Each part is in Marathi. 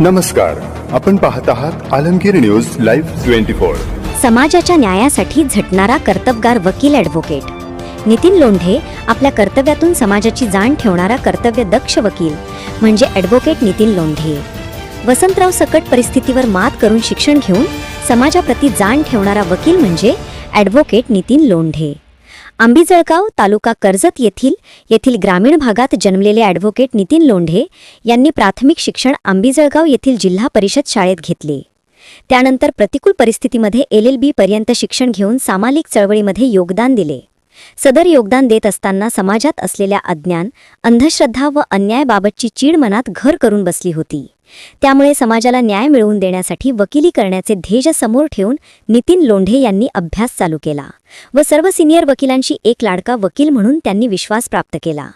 नमस्कार. आपण पाहत आहात Alamgir news live twenty four. समाजाच्या न्यायासाठी झटणारा कर्तबगार वकील ॲडव्होकेट नितीन लोंढे आपल्या कर्तव्यातून समाजाची जाण ठेवणारा कर्तव्य दक्ष वकील म्हणजे ॲडव्होकेट नितीन लोंढे. वसंतराव सकट परिस्थितीवर मात करून शिक्षण घेऊन समाजाप्रती जाण ठेवणारा वकील म्हणजे ॲडव्होकेट नितीन लोंढे. आंबीजळगाव तालुका कर्जत येथील येथील ग्रामीण भागात जन्मलेले ॲडव्होकेट नितीन लोंढे यांनी प्राथमिक शिक्षण आंबीजळगाव येथील जिल्हा परिषद शाळेत घेतले. त्यानंतर प्रतिकूल परिस्थितीमध्ये एल एल बी पर्यंत शिक्षण घेऊन सामाजिक चळवळीमध्ये योगदान दिले. सदर योगदान देत असताना समाजात असलेल्या अज्ञान अंधश्रद्धा व अन्यायाबाबतची चीड मनात घर करून बसली होती. त्यामुळे समाजाला न्याय मिळवून देण्यासाठी वकिली करण्याचे ध्येय समोर ठेवून नितीन लोंढे यांनी अभ्यास चालू केला व सर्व सिनियर वकिलांशी एक लाडका वकील म्हणून त्यांनी विश्वास प्राप्त केला.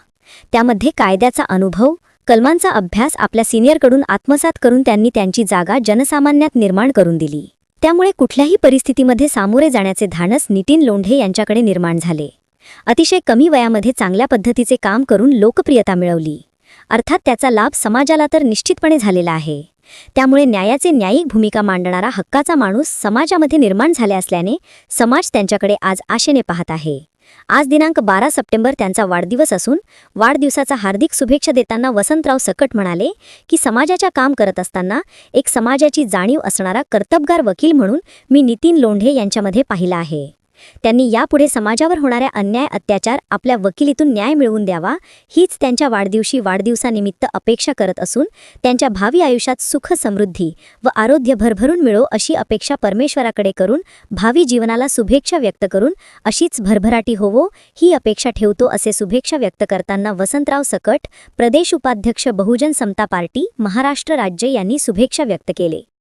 त्यामध्ये कायद्याचा अनुभव कलमांचा अभ्यास आपल्या सिनियरकडून आत्मसात करून त्यांनी त्यांची जागा जनसामान्यात निर्माण करून दिली. त्यामुळे कुठल्याही परिस्थितीमध्ये सामोरे जाण्याचे धाडस नितीन लोंढे यांच्याकडे निर्माण झाले. अतिशय कमी वयामध्ये चांगल्या पद्धतीचे काम करून लोकप्रियता मिळवली. अर्थात त्याचा लाभ समाजाला तर निश्चितपणे झालेला आहे. त्यामुळे न्यायाचे न्यायिक भूमिका मांडणारा हक्काचा माणूस समाजामध्ये निर्माण झाले असल्याने समाज त्यांच्याकडे आज आशेने पाहत आहे. आज दिनांक बारा सप्टेंबर त्यांचा वाढदिवस असून वाढदिवसाचा हार्दिक शुभेच्छा देताना वसंतराव सकट म्हणाले की समाजाच्या काम करत असताना एक समाजाची जाणीव असणारा कर्तबगार वकील म्हणून मी नितीन लोंढे यांच्यामध्ये पाहिला आहे. त्यांनी यापुढे समाजावर होणाऱ्या अन्याय अत्याचार आपल्या वकिलीतून न्याय मिळवून द्यावा हीच त्यांच्या वाढदिवशी वाढदिवसानिमित्त अपेक्षा करत असून त्यांच्या भावी आयुष्यात सुख समृद्धी व आरोग्य भरभरून मिळो अशी अपेक्षा परमेश्वराकडे करून भावी जीवनाला शुभेच्छा व्यक्त करून अशीच भरभराटी होवो ही अपेक्षा ठेवतो असे शुभेच्छा व्यक्त करताना वसंतराव सकट प्रदेश उपाध्यक्ष बहुजन समता पार्टी महाराष्ट्र राज्य यांनी शुभेच्छा व्यक्त केले.